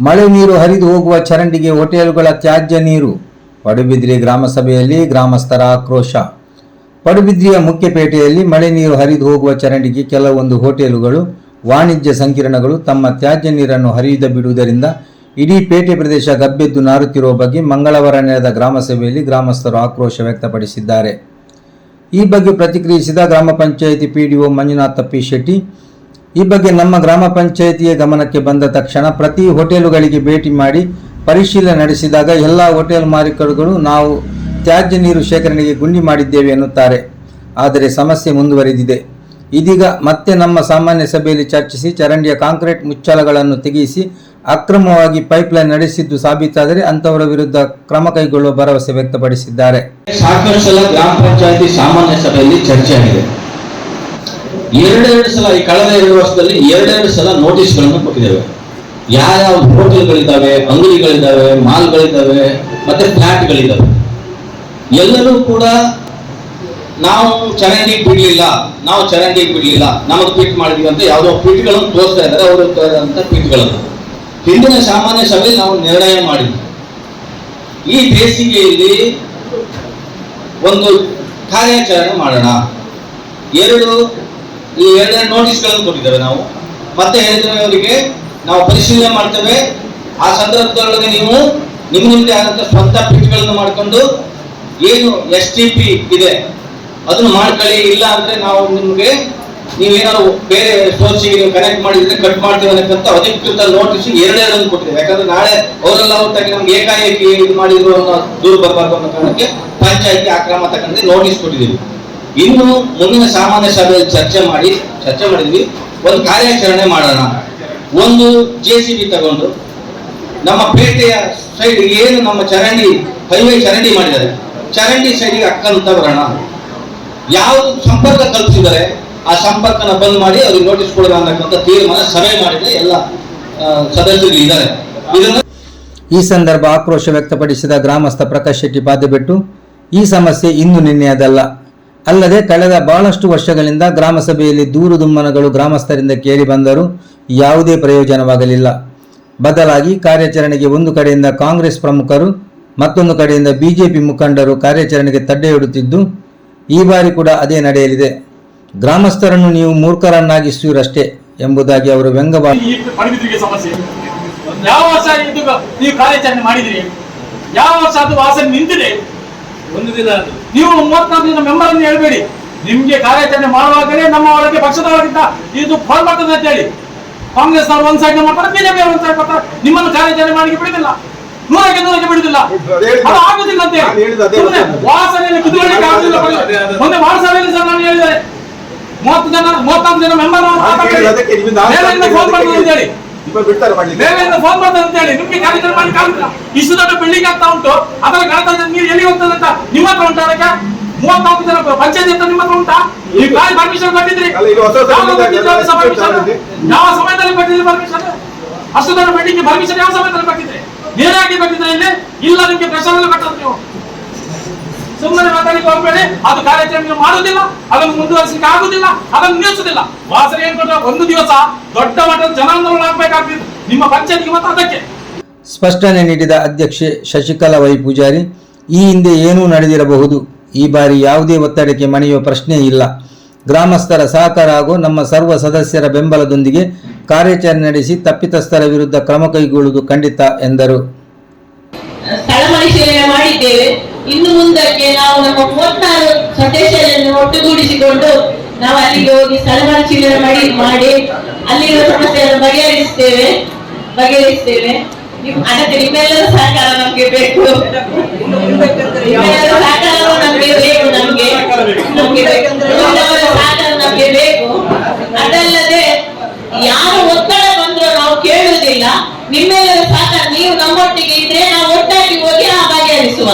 ಮಳೆ ನೀರು ಹರಿದು ಹೋಗುವ ಚರಂಡಿಗೆ ಹೋಟೆಲ್ಗಳ ತ್ಯಾಜ್ಯ ನೀರು. ಪಡುಬಿದ್ರಿ ಗ್ರಾಮಸಭೆಯಲ್ಲಿ ಗ್ರಾಮಸ್ಥರ ಆಕ್ರೋಶ. ಪಡುಬಿದ್ರಿಯ ಮುಖ್ಯಪೇಟೆಯಲ್ಲಿ ಮಳೆ ನೀರು ಹರಿದು ಹೋಗುವ ಚರಂಡಿಗೆ ಕೆಲವೊಂದು ಹೋಟೆಲುಗಳು, ವಾಣಿಜ್ಯ ಸಂಕೀರ್ಣಗಳು ತಮ್ಮ ತ್ಯಾಜ್ಯ ನೀರನ್ನು ಹರಿಯದ ಬಿಡುವುದರಿಂದ ಇಡೀ ಪೇಟೆ ಪ್ರದೇಶ ಗಬ್ಬೆದ್ದು ನಾರುತ್ತಿರುವ ಬಗ್ಗೆ ಮಂಗಳವಾರ ನಡೆದ ಗ್ರಾಮಸಭೆಯಲ್ಲಿ ಗ್ರಾಮಸ್ಥರು ಆಕ್ರೋಶ ವ್ಯಕ್ತಪಡಿಸಿದ್ದಾರೆ. ಈ ಬಗ್ಗೆ ಪ್ರತಿಕ್ರಿಯಿಸಿದ ಗ್ರಾಮ ಪಂಚಾಯಿತಿ ಪಿಡಿಒ ಮಂಜುನಾಥ ಪಿ ಶೆಟ್ಟಿ ಈ ಬಗ್ಗೆ ನಮ್ಮ ಗ್ರಾಮ ಪಂಚಾಯಿತಿಯ ಗಮನಕ್ಕೆ ಬಂದ ತಕ್ಷಣ ಪ್ರತಿ ಹೋಟೆಲುಗಳಿಗೆ ಭೇಟಿ ಮಾಡಿ ಪರಿಶೀಲನೆ ನಡೆಸಿದಾಗ ಎಲ್ಲ ಹೋಟೆಲ್ ಮಾಲೀಕರುಗಳು ನಾವು ತ್ಯಾಜ್ಯ ನೀರು ಶೇಖರಣೆಗೆ ಗುಂಡಿ ಮಾಡಿದ್ದೇವೆ ಎನ್ನುತ್ತಾರೆ. ಆದರೆ ಸಮಸ್ಯೆ ಮುಂದುವರೆದಿದೆ. ಇದೀಗ ಮತ್ತೆ ನಮ್ಮ ಸಾಮಾನ್ಯ ಸಭೆಯಲ್ಲಿ ಚರ್ಚಿಸಿ ಚರಂಡಿಯ ಕಾಂಕ್ರೀಟ್ ಮುಚ್ಚಳಗಳನ್ನು ತೆಗೆಯಿಸಿ ಅಕ್ರಮವಾಗಿ ಪೈಪ್ಲೈನ್ ನಡೆಸಿದ್ದು ಸಾಬೀತಾದರೆ ಅಂತವರ ವಿರುದ್ಧ ಕ್ರಮ ಕೈಗೊಳ್ಳುವ ಭರವಸೆ ವ್ಯಕ್ತಪಡಿಸಿದ್ದಾರೆ. ಸಾಕಷ್ಟು ಸಲ ಗ್ರಾಮ ಪಂಚಾಯತಿ ಸಾಮಾನ್ಯ ಸಭೆಯಲ್ಲಿ ಚರ್ಚೆ ಆಗಿದೆ. ಎರಡೆರಡು ಸಲ ಈ ಕಳೆದ ಎರಡು ವರ್ಷದಲ್ಲಿ ಎರಡೆರಡು ಸಲ ನೋಟಿಸ್ಗಳನ್ನು ಕೊಟ್ಟಿದ್ದೇವೆ. ಯಾವ್ಯಾವ ಹೋಟೆಲ್ಗಳಿದ್ದಾವೆ, ಅಂಗಡಿಗಳಿದ್ದಾವೆ, ಮಾಲ್ಗಳಿದ್ದಾವೆ, ಮತ್ತೆ ಫ್ಲಾಟ್ಗಳಿದ್ದಾವೆ. ಎಲ್ಲರೂ ಕೂಡ ನಾವು ಚರಂಡಿ ಬಿಡ್ಲಿಲ್ಲ, ನಾವು ಚರಂಡಿ ಬಿಡ್ಲಿಲ್ಲ, ನಮಗೆ ಟ್ವೀಟ್ ಮಾಡಿದ್ವಿ ಅಂತ ಯಾವುದೋ ಟ್ವೀಟ್ಗಳನ್ನು ತೋರಿಸ್ತಾ ಇದ್ದಾರೆ, ಅವರು ಅಂತ ಗಳನ್ನು ಹಿಂದಿನ ಸಾಮಾನ್ಯ ಸಭೆಯಲ್ಲಿ ನಾವು ನಿರ್ಣಯ ಮಾಡಿದ್ವಿ. ಈ ಬೇಸಿಗೆಯಲ್ಲಿ ಒಂದು ಕಾರ್ಯಾಚರಣೆ ಮಾಡೋಣ. ಎರಡು ಈ ಎರಡೆರಡು ನೋಟಿಸ್ಗಳನ್ನು ಕೊಟ್ಟಿದ್ದೇವೆ ನಾವು. ಮತ್ತೆ ಹೇಳಿದ್ರೆ ಅವರಿಗೆ, ನಾವು ಪರಿಶೀಲನೆ ಮಾಡ್ತೇವೆ. ಆ ಸಂದರ್ಭದೊಳಗೆ ನೀವು ನಿಮ್ಮ ನಿಮ್ಮದೇ ಆದಂತಹ ಸ್ವಂತ ಪಿಟ್ಗಳನ್ನು ಮಾಡಿಕೊಂಡು ಏನು ಎಸ್ ಟಿ ಪಿ ಇದೆ, ಅದನ್ನು ಮಾಡ್ಕೊಳ್ಳಿ. ಇಲ್ಲ ಅಂದ್ರೆ ನಾವು ನಿಮಗೆ ನೀವೇನಾದ್ರು ಬೇರೆ ಸೋರ್ಸಿಗೆ ನೀವು ಕನೆಕ್ಟ್ ಮಾಡಿದ್ರೆ ಕಟ್ ಮಾಡ್ತೀವಿ ಅನ್ನಕ್ಕಂತ ಅಧಿಕೃತ ನೋಟಿಸ್ ಎರಡೆರಡನ್ನು ಕೊಟ್ಟಿದೆ ಯಾಕಂದ್ರೆ ನಾಳೆ ಅವರೆಲ್ಲ ಹೊತ್ತಾಗಿ ನಮ್ಗೆ ಏಕಾಏಕಿ ಇದು ಮಾಡಿದ್ರು ಅನ್ನೋ ದೂರು ಬರಬಾರ್ದು ಅನ್ನೋ ಕಾರಣಕ್ಕೆ ಪಂಚಾಯತಿ ಆಕ್ರಮ ನೋಟಿಸ್ ಕೊಟ್ಟಿದ್ದೀವಿ. ಇನ್ನು ಮುಂದಿನ ಸಾಮಾನ್ಯ ಸಭೆಯಲ್ಲಿ ಚರ್ಚೆ ಮಾಡಿ, ಚರ್ಚೆ ಮಾಡಿದ್ವಿ. ಒಂದು ಕಾರ್ಯಾಚರಣೆ ಮಾಡೋಣ. ಒಂದು ಜೆ ಸಿ ಬಿ ತಗೊಂಡು ನಮ್ಮ ಪೇಟೆಯ ಸೈಡ್ ಏನು ನಮ್ಮ ಚರಂಡಿ ಹೈವೇ ಚರಂಡಿ ಮಾಡಿದ್ದಾರೆ. ಚರಂಡಿ ಸೈಡಿಗೆ ಅಕ್ಕಂತ ಬರೋಣ. ಯಾವ ಸಂಪರ್ಕ ಕಲ್ಪಿಸಿದ್ದಾರೆ ಆ ಸಂಪರ್ಕನ ಬಂದ್ ಮಾಡಿ ಅವ್ರಿಗೆ ನೋಟಿಸ್ ಕೊಡೋಣ ಅನ್ನಕ್ಕಂಥ ತೀರ್ಮಾನ ಸಭೆ ಮಾಡಿದ್ರೆ ಎಲ್ಲ ಸದಸ್ಯರು ಇದ್ದಾರೆ. ಈ ಸಂದರ್ಭ ಆಕ್ರೋಶ ವ್ಯಕ್ತಪಡಿಸಿದ ಗ್ರಾಮಸ್ಥ ಪ್ರಕಾಶ್ ಶೆಟ್ಟಿ ಬಾಧೆಬೆಟ್ಟು, ಈ ಸಮಸ್ಯೆ ಇನ್ನು ನಿನ್ನೆಯದಲ್ಲ. ಅಲ್ಲದೆ ಕಳೆದ ಬಹಳಷ್ಟು ವರ್ಷಗಳಿಂದ ಗ್ರಾಮಸಭೆಯಲ್ಲಿ ದೂರುದುಮ್ಮನಗಳು ದೂರು ದುಮ್ಮನಗಳು ಗ್ರಾಮಸ್ಥರಿಂದ ಕೇಳಿ ಬಂದರೂ ಯಾವುದೇ ಪ್ರಯೋಜನವಾಗಲಿಲ್ಲ. ಬದಲಾಗಿ ಕಾರ್ಯಾಚರಣೆಗೆ ಒಂದು ಕಡೆಯಿಂದ ಕಾಂಗ್ರೆಸ್ ಪ್ರಮುಖರು, ಮತ್ತೊಂದು ಕಡೆಯಿಂದ ಬಿಜೆಪಿ ಮುಖಂಡರು ಕಾರ್ಯಾಚರಣೆಗೆ ತಡ್ಡೆಯೊಡುತ್ತಿದ್ದು ಈ ಬಾರಿ ಕೂಡ ಅದೇ ನಡೆಯಲಿದೆ. ಗ್ರಾಮಸ್ಥರನ್ನು ನೀವು ಮೂರ್ಖರನ್ನಾಗಿಸುವಿರಷ್ಟೇ ಎಂಬುದಾಗಿ ಅವರು ಸಮಸ್ಯೆ. ಯಾವ ವರ್ಷ ನೀವು ಕಾರ್ಯಾಚರಣೆ ಮಾಡಿದಿರಿ? ಯಾವ ವರ್ಷ ಅದು ವಾಸನೆ ನಿಂತಿದೆ? ಒಂದು ದಿನ ನೀವು ಮೂವತ್ನಾಲ್ಕು ಜನ ಮೆಂಬರ್ ಅನ್ನು ಹೇಳ್ಬೇಡಿ. ನಿಮ್ಗೆ ಕಾರ್ಯಾಚರಣೆ ಮಾಡುವಾಗಲೇ ನಮ್ಮ ಒಳಗೆ ಪಕ್ಷದವರಿಂದ ಇದು ಫಾಲ್ ಮಾಡ್ತದೆ ಅಂತ ಹೇಳಿ. ಕಾಂಗ್ರೆಸ್ ಅವರು ಒಂದ್ ಸೈಡ್ ಮಾಡ್ತಾರೆ ಬಿಜೆಪಿ ಒಂದ್ ಸೈಡ್ ಮಾಡ್ತಾರೆ. ನಿಮ್ಮನ್ನು ಕಾರ್ಯಾಚರಣೆ ಮಾಡಿ ಬಿಡುದಿಲ್ಲ ನೂರಕ್ಕೆ ನೂರಕ್ಕೆ ಬಿಡುದಿಲ್ಲ ಅದು ಆಗುದಿಲ್ಲ ಅಂತ ಮಾತನ್ನು. ವಾಸನೆಯಲ್ಲಿ ಕುದುರಲಿಕ್ಕೆ ಆಗುದಿಲ್ಲ ಮೊನ್ನೆ ವಾರಸಭೆಯಲ್ಲಿ ಸಹ ನಾನು ಹೇಳಿದೆ. ಮೂವತ್ತು ಜನ ಮೂವತ್ತಾರು ಜನ ಮೆಂಬರ್ ಫೋನ್ ಮಾಡ್ತಾರೆ ಅಂತ ಹೇಳಿ. ಬಿಡ್ತಾರೆ ಮಾಡ್ಲಿಕ್ಕೆ. ಫೋನ್ ಮಾಡ್ತಾರೆ ಅಂತ ಹೇಳಿ. ನಿಮ್ಗೆ ಕಾರ್ಯಕ್ರಮ ಮಾಡ್ಲಿಕ್ಕೆ ಆಗುದಿಲ್ಲ ಇಷ್ಟು ದೊಡ್ಡ ಬಿಲ್ಡಿಂಗ್ ಆಗ್ತಾ ಉಂಟು. ಅದರ ಗಣತಂತ್ರ ನೀರು ಎಲ್ಲಿ ಹೋಗ್ತದೆ ಅಂತ ನಿಮ್ಮ ಹತ್ರ ಉಂಟು ಅದಕ್ಕೆ? ಮೂವತ್ನಾಲ್ಕು ಜನ ಪಂಚಾಯತ್ ಅಂತ ನಿಮ್ಮ ಹತ್ರ ಉಂಟಾ? ಈ ಕಾಯಿ ಪರ್ಮಿಷನ್ ಕೊಟ್ಟಿದ್ರಿ. ಯಾವ ಸಮಯದಲ್ಲಿ ಕೊಟ್ಟಿದ್ರಿ ಪರ್ಮಿಷನ್ ಅಷ್ಟು ದೊಡ್ಡ ಬಿಲ್ಡಿಂಗ್ ಪರ್ಮಿಷನ್ ಯಾವ ಸಮಯದಲ್ಲಿ ಕೊಟ್ಟಿದ್ರಿ ನೇರಾಗಿ ಕೊಟ್ಟಿದ್ರೆ ಇಲ್ಲಿ? ಇಲ್ಲ ನಿಮ್ಗೆ ಪ್ರೆಷರ್ ಕಟ್ಟೋದು ನೀವು. ಸುಮ್ಮನೆ ಮಾತಾಡಿ ಹೋಗ್ಬೇಡಿ. ಅದು ಕಾರ್ಯಾಚರಣೆ ಮಾಡುವುದಿಲ್ಲ ಅದನ್ನು ಮುಂದುವರಿಸಲಿಕ್ಕೆ ಆಗುದಿಲ್ಲ ಅದನ್ನು ನಿಲ್ಲಿಸುದಿಲ್ಲ. ವಾಸನೆ ಏನ್ ಒಂದು ದಿವಸ ದೊಡ್ಡ ಮಟ್ಟದ ಜನಾಂದೋಲನ ಆಗ್ಬೇಕಾಗ್ತಿತ್ತು. ನಿಮ್ಮ ಪಂಚಾಯತ್ಗೆ ಮತ್ತು ಅದಕ್ಕೆ. ಸ್ಪಷ್ಟನೆ ನೀಡಿದ ಅಧ್ಯಕ್ಷೆ ಶಶಿಕಲಾ ವೈ ಪೂಜಾರಿ ಈ ಹಿಂದೆ ಏನೂ ನಡೆದಿರಬಹುದು. ಈ ಬಾರಿ ಯಾವುದೇ ಒತ್ತಡಕ್ಕೆ ಮಣಿಯುವ ಪ್ರಶ್ನೆ ಇಲ್ಲ. ಗ್ರಾಮಸ್ಥರ ಸಹಕಾರ ಹಾಗೂ ನಮ್ಮ ಸರ್ವ ಸದಸ್ಯರ ಬೆಂಬಲದೊಂದಿಗೆ ಕಾರ್ಯಾಚರಣೆ ನಡೆಸಿ ತಪ್ಪಿತಸ್ಥರ ವಿರುದ್ಧ ಕ್ರಮ ಕೈಗೊಳ್ಳುವುದು ಖಂಡಿತ ಎಂದರು. ಸ್ಥಳ ಪರಿಶೀಲನೆ ಮಾಡಿದ್ದೇವೆ. ಇನ್ನು ಮುಂದಕ್ಕೆ ನಾವು ನಮ್ಮ ಮೂವತ್ತಾರು ಸದಸ್ಯರನ್ನು ಒಟ್ಟುಗೂಡಿಸಿಕೊಂಡು ನಾವು ಅಲ್ಲಿಗೆ ಹೋಗಿ ಸಲಹಾ ಮಾಡಿ ಮಾಡಿ, ಅಲ್ಲಿರುವ ಸಮಸ್ಯೆಯನ್ನು ಬಗೆಹರಿಸ್ತೇವೆ ಬಗೆಹರಿಸ್ತೇವೆ ಅದಕ್ಕೆ ನಿಮ್ಮೆಲ್ಲರ ಸಹಕಾರ ನಮ್ಗೆ ಬೇಕು. ಸಹಕಾರ ನಮ್ಗೆ ಬೇಕು, ನಮ್ಗೆ. ಸಹಕಾರ ನಮ್ಗೆ ಬೇಕು. ಅದಲ್ಲದೆ ಯಾರು ಒತ್ತಡ ಬಂದರೂ ನಾವು ಕೇಳುವುದಿಲ್ಲ. ನಿಮ್ಮೆಲ್ಲರ ಸಹಕಾರ ನೀವು ನಮ್ಮೊಟ್ಟಿಗೆ ಇದ್ರೆ ನಾವು ಒಟ್ಟಾಗಿ ಹೋಗಿ ಆ ಬಗೆಹರಿಸುವ.